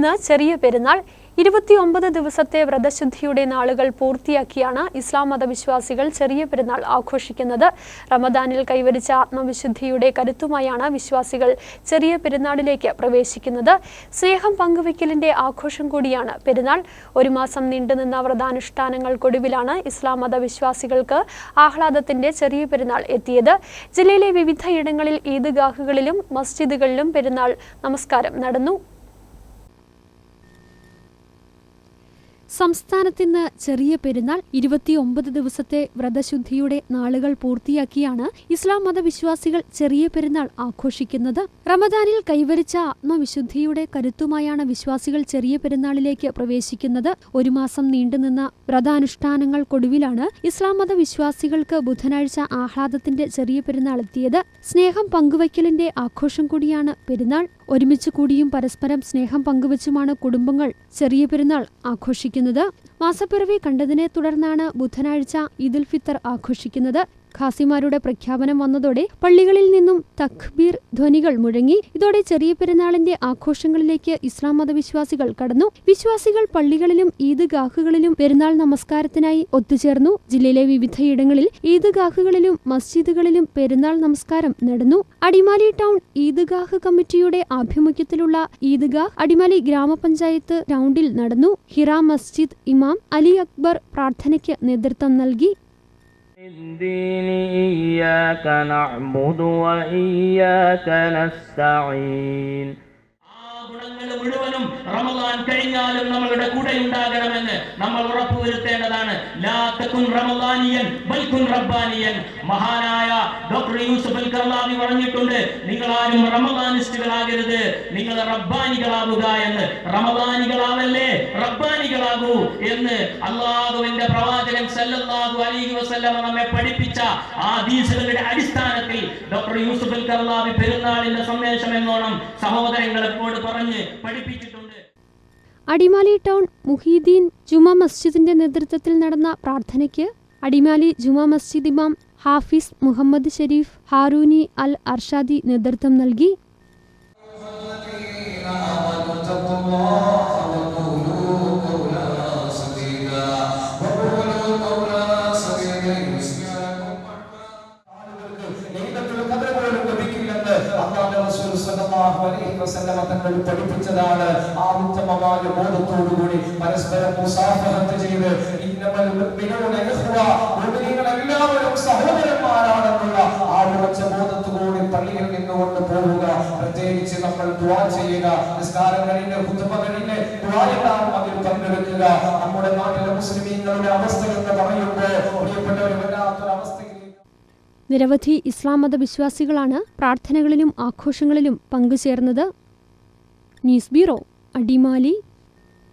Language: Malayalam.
ഇന്ന് ചെറിയ പെരുന്നാൾ. ഇരുപത്തിയൊമ്പത് ദിവസത്തെ വ്രതശുദ്ധിയുടെ നാളുകൾ പൂർത്തിയാക്കിയാണ് ഇസ്ലാം മതവിശ്വാസികൾ ചെറിയ പെരുന്നാൾ ആഘോഷിക്കുന്നത്. റമദാനിൽ കൈവരിച്ച ആത്മവിശുദ്ധിയുടെ കരുത്തുമായാണ് വിശ്വാസികൾ ചെറിയ പെരുന്നാളിലേക്ക് പ്രവേശിക്കുന്നത്. സ്നേഹം പങ്കുവയ്ക്കലിന്റെ ആഘോഷം കൂടിയാണ് പെരുന്നാൾ. ഒരു മാസം നീണ്ടുനിന്ന വ്രതാനുഷ്ഠാനങ്ങൾക്കൊടുവിലാണ് ഇസ്ലാം മതവിശ്വാസികൾക്ക് ആഹ്ലാദത്തിന്റെ ചെറിയ പെരുന്നാൾ എത്തിയത്. ജില്ലയിലെ വിവിധയിടങ്ങളിൽ ഈദ്ഗാഹുകളിലും മസ്ജിദുകളിലും പെരുന്നാൾ നമസ്കാരം നടന്നു. സംസ്ഥാനത്തിന്ന് ചെറിയ പെരുന്നാൾ ഇരുപത്തിയൊമ്പത് ദിവസത്തെ വ്രതശുദ്ധിയുടെ നാളുകൾ പൂർത്തിയാക്കിയാണ് ഇസ്ലാം മതവിശ്വാസികൾ ചെറിയ പെരുന്നാൾ ആഘോഷിക്കുന്നത്. റമദാനിൽ കൈവരിച്ച ആത്മവിശുദ്ധിയുടെ കരുത്തുമായാണ് വിശ്വാസികൾ ചെറിയ പെരുന്നാളിലേക്ക് പ്രവേശിക്കുന്നത്. ഒരു മാസം നീണ്ടുനിന്ന വ്രതാനുഷ്ഠാനങ്ങൾക്കൊടുവിലാണ് ഇസ്ലാം മതവിശ്വാസികൾക്ക് ബുധനാഴ്ച ആഹ്ലാദത്തിന്റെ ചെറിയ പെരുന്നാൾ എത്തിയത്. സ്നേഹം പങ്കുവയ്ക്കലിന്റെ ആഘോഷം കൂടിയാണ് പെരുന്നാൾ. ഒരുമിച്ച് കൂടിയും പരസ്പരം സ്നേഹം പങ്കുവച്ചുമാണ് കുടുംബങ്ങൾ ചെറിയ പെരുന്നാൾ ആഘോഷിക്കുന്നത്. മാസപ്പിറവി കണ്ടതിനെ തുടർന്നാണ് ബുധനാഴ്ച ഈദുൽ ഫിത്തർ ആഘോഷിക്കുന്നത്. ഖാസിമാരുടെ പ്രഖ്യാപനം വന്നതോടെ പള്ളികളിൽ നിന്നും തഖ്ബീർ ധ്വനികൾ മുഴങ്ങി. ഇതോടെ ചെറിയ പെരുന്നാളിന്റെ ആഘോഷങ്ങളിലേക്ക് ഇസ്ലാം മതവിശ്വാസികൾ കടന്നു. വിശ്വാസികൾ പള്ളികളിലും ഈദ്ഗാഹുകളിലും പെരുന്നാൾ നമസ്കാരത്തിനായി ഒത്തുചേർന്നു. ജില്ലയിലെ വിവിധയിടങ്ങളിൽ ഈദ്ഗാഹുകളിലും മസ്ജിദുകളിലും പെരുന്നാൾ നമസ്കാരം നടന്നു. അടിമാലി ടൗൺ ഈദ്ഗാഹ് കമ്മിറ്റിയുടെ ആഭിമുഖ്യത്തിലുള്ള ഈദ്ഗാഹ് അടിമാലി ഗ്രാമപഞ്ചായത്ത് ഗ്രൗണ്ടിൽ നടന്നു. ഹിറ മസ്ജിദ് ഇമാം അലി അക്ബർ പ്രാർത്ഥനയ്ക്ക് നേതൃത്വം നൽകി الدين إياك نعبد وإياك نستعين ആ ഗുണങ്ങൾ മുഴുവനും റമദാൻ കഴിഞ്ഞാലും നമ്മളുടെ കൂടെ ഉണ്ടാകണമെന്ന് നമ്മൾ ഉറപ്പുവരുത്തേണ്ടതാണ്. മഹാനായ ഡോക്ടർ യൂസുഫ് അൽ കർലാവി പറഞ്ഞിട്ടുണ്ട് നിങ്ങൾ ആരും റമദാനിസ്റ്റുകളാകരുത് നിങ്ങൾ റബ്ബാനികളാവുക എന്ന്. റമദാനികളാവല്ലേ റബ്ബാനികളാകൂ എന്ന് അള്ളാഹുവിന്റെ പ്രവാചകൻ സല്ലല്ലാഹു അലൈഹി വസല്ലമ നമ്മെ പഠിപ്പിച്ച ആ ഹദീസുകളുടെ അടിസ്ഥാനത്തിൽ ഡോക്ടർ യൂസുഫ് അൽ പെരുന്നാളിന്റെ സന്ദേശം എന്നോണം സഹോദരങ്ങൾ എപ്പോഴും പറഞ്ഞ് പഠിപ്പിച്ചിട്ടുണ്ട്. അടിമാലി ടൗൺ മുഹീദ്ദീൻ ജുമാ മസ്ജിദിന്റെ നേതൃത്വത്തിൽ നടന്ന പ്രാർത്ഥനയ്ക്ക് അടിമാലി ജുമാ മസ്ജിദ് ഇമാം ഹാഫിസ് മുഹമ്മദ് ഷെരീഫ് ഹാറൂനി അൽ അർഷാദി നേതൃത്വം നൽകി. തങ്ങൾ പഠിപ്പിച്ചതാണ്. ആ ഉത്തമമായ ബോധത്തോടുകൂടി പരസ്പരം മുസാഫഹത്ത് ചെയ്ത് ഇന്നമൽ മുഅ്മിനൂന ഇഖ്വ മുഅ്മിനീങ്ങൾ എല്ലാവരും സഹോദരന്മാരാണെന്നുള്ള ആ ഉറച്ച ബോധത്തോടുകൂടി പള്ളിയിൽ നിന്നുകൊണ്ട് പോവുക. പ്രത്യേകിച്ച് നമ്മൾ ദുആ ചെയ്യുക നിസ്കാരം കഴിഞ്ഞ് ഖുത്ബ കഴിഞ്ഞ് ദുആയിലാണ് അതിൽ പങ്കെടുക്കുക. നമ്മുടെ നാട്ടിലെ മുസ്ലിമീങ്ങളുടെ അവസ്ഥ എന്ന് പറയുമ്പോൾ പ്രിയപ്പെട്ടവർ വല്ലാത്തൊരവസ്ഥയിൽ നിരവധി ഇസ്ലാം മത വിശ്വാസികളാണ് പ്രാർത്ഥനകളിലും ആഘോഷങ്ങളിലും പങ്കുചേർന്നത്. News bureau Adimali.